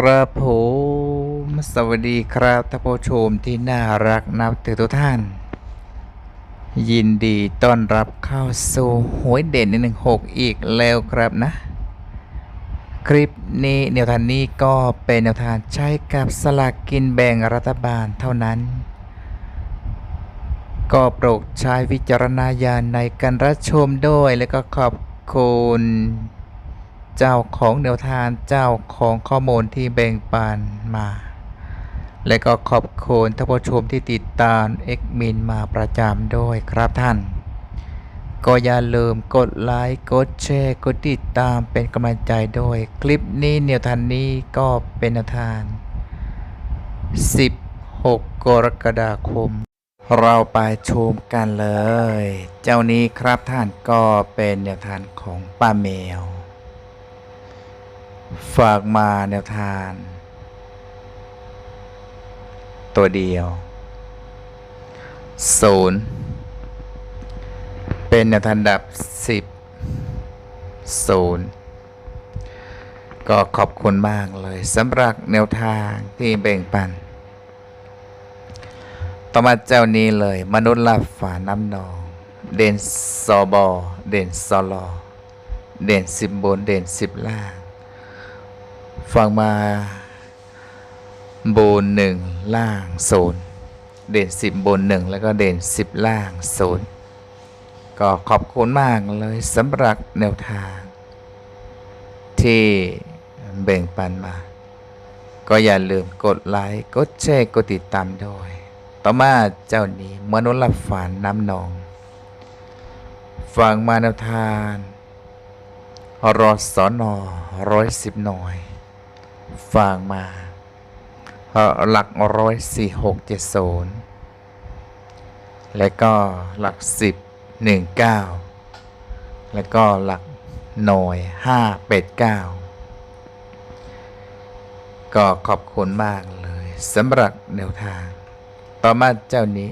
ครับผมสวัสดีครับท่านผู้ชมที่น่ารักนับถือทุกท่าน ยินดีต้อนรับเข้าสู่หวยเด่นหนึ่งหกอีกแล้วครับนะ คลิปนี้แนวทางนี้ก็เป็นแนวทางใช้กับสลากกินแบ่งรัฐบาลเท่านั้น ก็โปรดใช้วิจารณญาณในการรับชมด้วยแล้วก็ขอบคุณ เจ้าของแนวทางเจ้าของข้อมูลที่แบ่งปันมา และก็ขอบคุณท่านผู้ชมที่ติดตามเอ็กมินมาประจำด้วยครับท่าน ก็อย่าลืมกดไลค์กดแชร์กดติดตามเป็นกำลังใจด้วยคลิปนี้แนวทางนี้ก็เป็นแนวทาง 16 กรกฎาคมเราไปชมกันเลย เจ้านี้ครับท่านก็เป็นแนวทางของป้าแมว ฝากมาแนวทางตัวเดียวศูนย์เป็นแนวทางดับสิบศูนย์ก็ขอบคุณมากเลยสำหรับแนวทางที่แบ่งปัน ต่อมาเจ้านี้เลย มนุษย์ลับฝาน้ำนอง เด่นสอบอเด่นสอลอเด่นสิบบน เด่นสิบล่าง ฟังมาบนหนึ่งล่างศูนเด่นสิบบนหนึ่งแล้วก็เด่นสิบล่างศูนก็ขอบคุณมากเลยสำหรับแนวทาง ที่แบ่งปันมา ก็อย่าลืมกดไลค์กดแชร์กดติดตามด้วยต่อมาเจ้านี้มนุษย์ลับฝันน้ำนองฟังมาแนวทางรอสอนอร้อยสิบหน่วย ฟังมาหลักร้อยสี่หกเจ็ดศูนย์และก็หลักสิบหนึ่งเก้าแล้วก็หลักหน่วยห้าเป็ดเก้าก็ขอบคุณมากเลยสำหรับแนวทาง ต่อมาเจ้านี้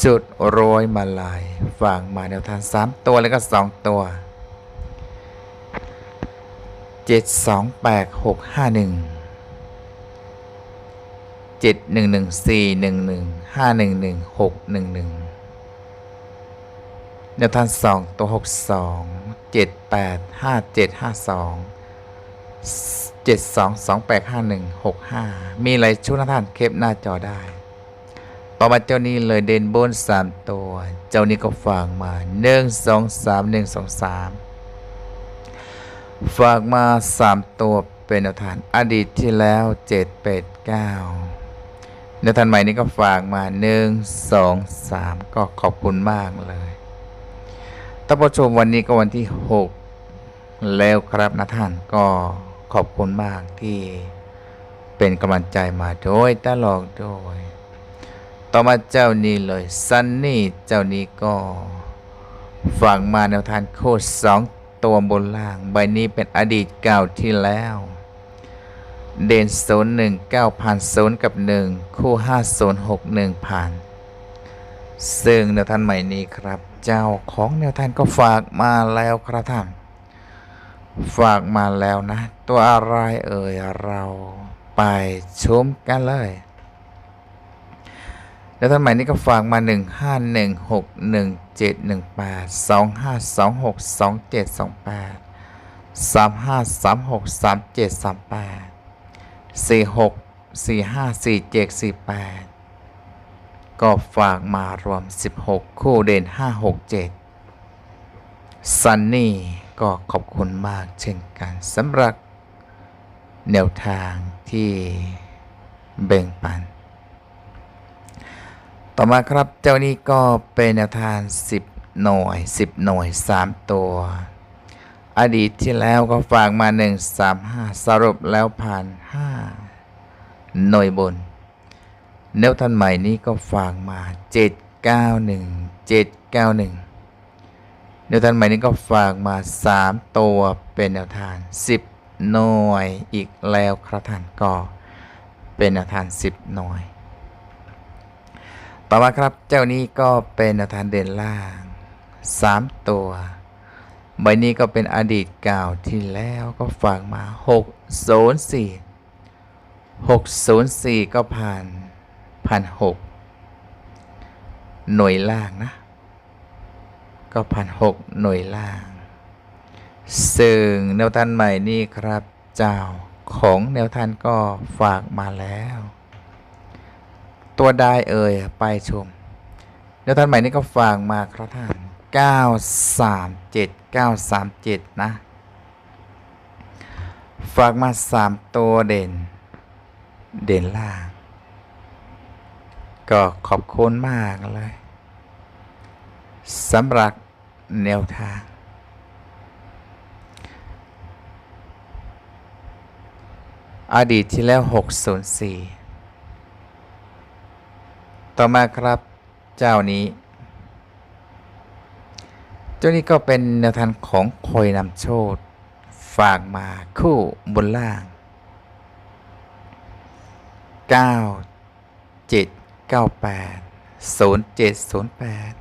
สุดโรยมาลายฝากมาแนวทางสามตัวแล้วก็สองตัว เจ็ดสองแปดหกห้าหนึ่งเจ็ดหนึ่งหนึ่งสี่หนึ่งหนึ่งห้าหนึ่งหนึ่งหกหนึ่งหนึ่งแนวทางสองตัวหกสองเจ็ดแปดห้าเจ็ดห้าสองเจ็ดสองสองแปดห้าหนึ่งหกห้ามีอะไรชุดนะท่านเคปหน้าจอได้ ต่อมาเจ้านี้เลยเด่นบนสามตัว เจ้านี้ก็ฝากมาหนึ่งสองสามหนึ่งสองสาม ฝากมาสามตัวเป็นแนวทานอดีตที่แล้วเจ็ดแปดเก้าแนวทานใหม่นี้ก็ฝากมาหนึ่งสองสามก็ขอบคุณมากเลยท่านผู้ชมวันนี้ก็วันที่หกแล้วครับนะท่านก็ขอบคุณมากที่เป็นกำลังใจมาโดยตลอดโดย ต่อมาเจ้านี้เลยซันนี่เจ้านี้ก็ฝังมาแนวทางโคตรสอง ตัวบนล่าง ใบนี้เป็นอดีตเก่าที่แล้ว เด่นศูนย์หนึ่งเก้าพันศูนย์กับหนึ่งคู่ห้าศูนย์หกหนึ่งผ่านซึ่งแนวทางใหม่นี้ครับ เจ้าของแนวทางก็ฝากมาแล้วครับท่าน ฝากมาแล้วนะ ตัวอะไรเอ่ยเราไปชมกันเลยแล้วท่านใหม่นี้ก็ฝากมา 1 5 1 6 1 7 1 8 2 5 2 6 2 7 2 8 3 5 3 6 3 7 3 8 4 6 4 5 4 7 4 8 ก็ฝากมารวม 16 คู่เด่น 5 6 7 ซันนี่ก็ขอบคุณมากเช่นกันสำหรับแนวทางที่แบ่งปัน ต่อมาครับเจ้านี้ก็เป็นแนวทาง10 หน่วย 10 หน่วย 3 ตัว อดีตที่แล้วก็ฝากมา 1 3 5 สรุปแล้วผ่าน 5 หน่วยบนแนวทันใหม่นี้ก็ฝากมา 7 9 1 7 9 1 แนวทางใหม่นี้ก็ฝากมา 3 ตัวเป็นแนวทาง10 หน่วยอีกแล้วครับท่านก็เป็นแนวทาง10 หน่วย ต่อมาครับเจ้านี้ก็เป็นแนวทางเด่นล่าง 3 ตัว ใบนี้ก็เป็นอดีตเก่าที่แล้วก็ฝากมา 6 0 4 604 ก็ผ่านพันหกหน่วยล่างนะ ก็พันหกหน่วยล่าง ซึ่งแนวทานใหม่นี่ครับเจ้าของแนวทานก็ฝากมาแล้ว ตัวได้เอ่ย ไปชมแนวทานใหม่นี่ก็ฝากมาครับท่าน 937 937 นะ ฝากมา 3 ตัวเด่น เด่นล่าง ก็ขอบคุณมากเลยสำหรับแนวทาง อดีตที่แล้ว 604 ต่อมาครับเจ้านี้ เจ้านี้ก็เป็นแนวทางของคอยนำโชคฝากมาคู่บนล่าง 9 7 9 8 0 7 0 8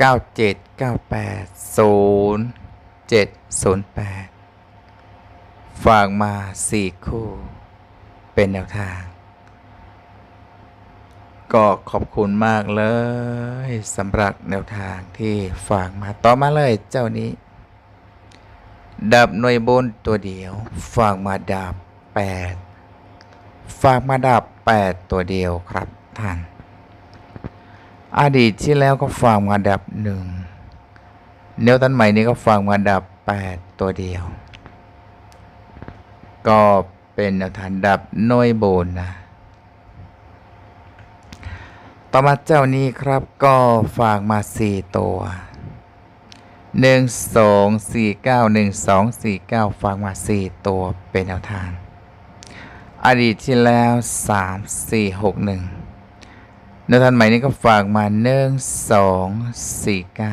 9 7 9 8 0 7 0 8 ฝากมา 4 คู่ เป็นแนวทาง ก็ขอบคุณมากเลยสำหรับแนวทางที่ฝากมาต่อมาเลยเจ้านี้ ดับหน่วยบนตัวเดียว ฝากมาดับ 8 ฝากมาดับ 8 ตัวเดียวครับท่าน อดีตที่แล้วก็ฝากมาดับ1แนวตันใหม่นี้ก็ฝากมาดับ 8 ตัวเดียว ก็เป็นแนวทางดับหน่วยบนนะ ต่อมาเจ้านี้ครับก็ฝากมา 4 ตัว 1 2 4 9 1 2 4 9 ฝากมา 4 ตัวเป็นแนวทาง อดีตที่แล้ว 3 4 6 1แนวทางใหม่นี้ก็ฝากมา 1 2 4 9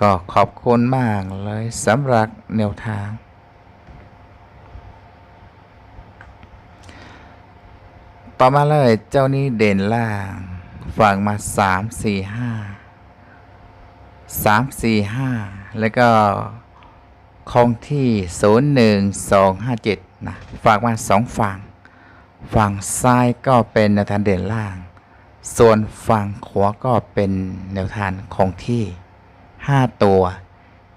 ก็ขอบคุณมากเลยสำหรับแนวทาง ต่อมาเลยเจ้านี้เด่นล่าง ฝั่งมาสามสี่ห้าสามสี่ห้าแล้วก็คงที่ศูนย์หนึ่งสองห้าเจ็ดนะฝากมาสองฝั่ง ฝั่งซ้ายก็เป็นแนวทางเด่นล่าง ส่วนฝั่งขวาก็เป็นแนวทางคงที่ห้าตัว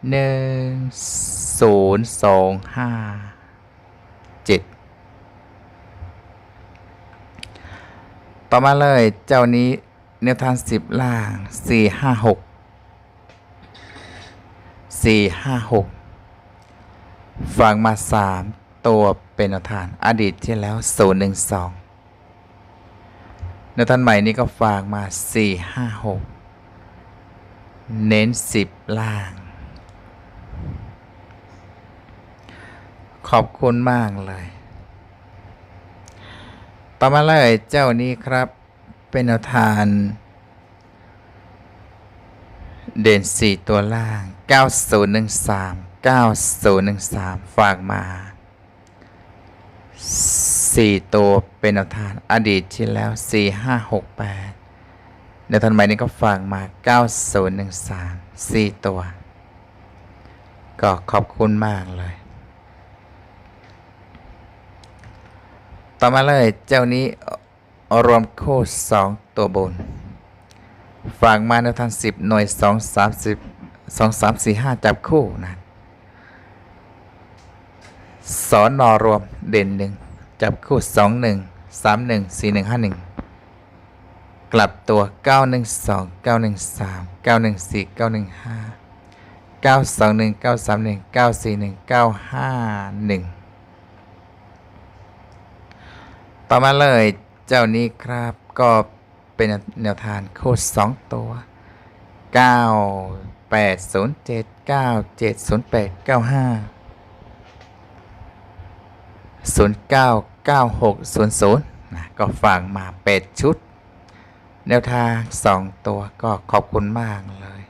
หนึ่งศูนย์สองห้าเจ็ด ต่อมาเลยเจ้านี้แนวทางสิบล่างสี่ห้าหกสี่ห้าหกฟังมาสามตัวเป็นแนวทางอดีตที่แล้วศูนย์หนึ่งสองแนวทางใหม่นี้ก็ฝากมาสี่ห้าหกเน้นสิบล่าง ขอบคุณมากเลย ต่อมาเลยเจ้านี้ครับ เป็นแนวทางเด่นสี่ตัวล่าง 9013 9013 ฝากมา 4 ตัวเป็นแนวทางอดีตที่แล้ว 4568แนวทางใหม่นี้ก็ฝากมา 9013 4 ตัว ก็ขอบคุณมากเลย ต่อมาเลยเจ้านี้รวมคู่สองตัวบน ฝากมาแนวทางสิบหน่วยสองสามสิบสองสามสี่ห้าจับคู่นะสอนนอรวมเด่นหนึ่งจับคู่สองหนึ่งสามหนึ่งสี่หนึ่งห้าหนึ่งกลับตัวเก้าหนึ่งสองเก้าหนึ่งสามเก้าหนึ่งสี่เก้าหนึ่งห้าเก้าสองหนึ่งเก้าสามหนึ่งเก้าสี่หนึ่งเก้าห้าหนึ่ง ต่อมาเลยเจ้านี้ครับก็เป็นแนวทางโค้ดสองตัว 9 8 0 7 9 7 0 8 9 5 0 9 9 6 0 0นะก็ฝากมา 8 ชุด แนวทาง 2 ตัวก็ขอบคุณมากเลย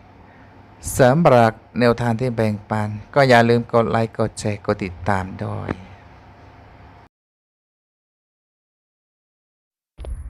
สำหรับแนวทางที่แบ่งปัน ก็อย่าลืมกดไลค์ กดแชร์ กดติดตามด้วย